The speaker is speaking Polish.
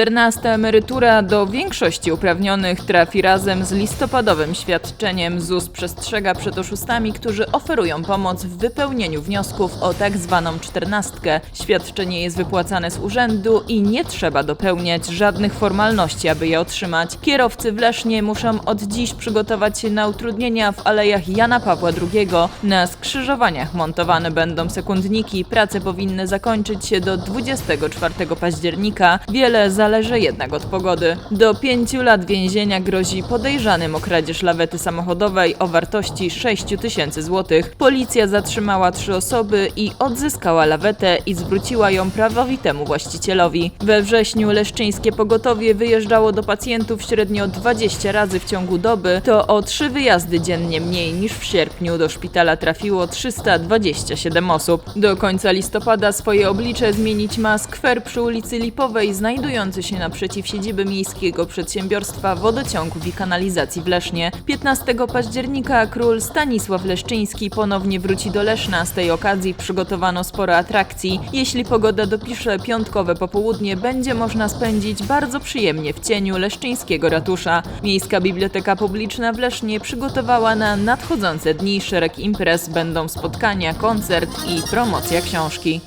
14 emerytura do większości uprawnionych trafi razem z listopadowym świadczeniem. ZUS przestrzega przed oszustami, którzy oferują pomoc w wypełnieniu wniosków o tak zwaną czternastkę. Świadczenie jest wypłacane z urzędu i nie trzeba dopełniać żadnych formalności, aby je otrzymać. Kierowcy w Lesznie muszą od dziś przygotować się na utrudnienia w alejach Jana Pawła II. Na skrzyżowaniach montowane będą sekundniki. Prace powinny zakończyć się do 24 października. Wiele zależy jednak od pogody. Do pięciu lat więzienia grozi podejrzanym o kradzież lawety samochodowej o wartości 6 tysięcy złotych. Policja zatrzymała trzy osoby i odzyskała lawetę i zwróciła ją prawowitemu właścicielowi. We wrześniu leszczyńskie pogotowie wyjeżdżało do pacjentów średnio 20 razy w ciągu doby. To o trzy wyjazdy dziennie mniej niż w sierpniu. Do szpitala trafiło 327 osób. Do końca listopada swoje oblicze zmienić ma skwer przy ulicy Lipowej, znajdujący się naprzeciw siedziby miejskiego przedsiębiorstwa wodociągów i kanalizacji w Lesznie. 15 października król Stanisław Leszczyński ponownie wróci do Leszna. Z tej okazji przygotowano sporo atrakcji. Jeśli pogoda dopisze piątkowe popołudnie, będzie można spędzić bardzo przyjemnie w cieniu leszczyńskiego ratusza. Miejska Biblioteka Publiczna w Lesznie przygotowała na nadchodzące dni szereg imprez. Będą spotkania, koncert i promocja książki.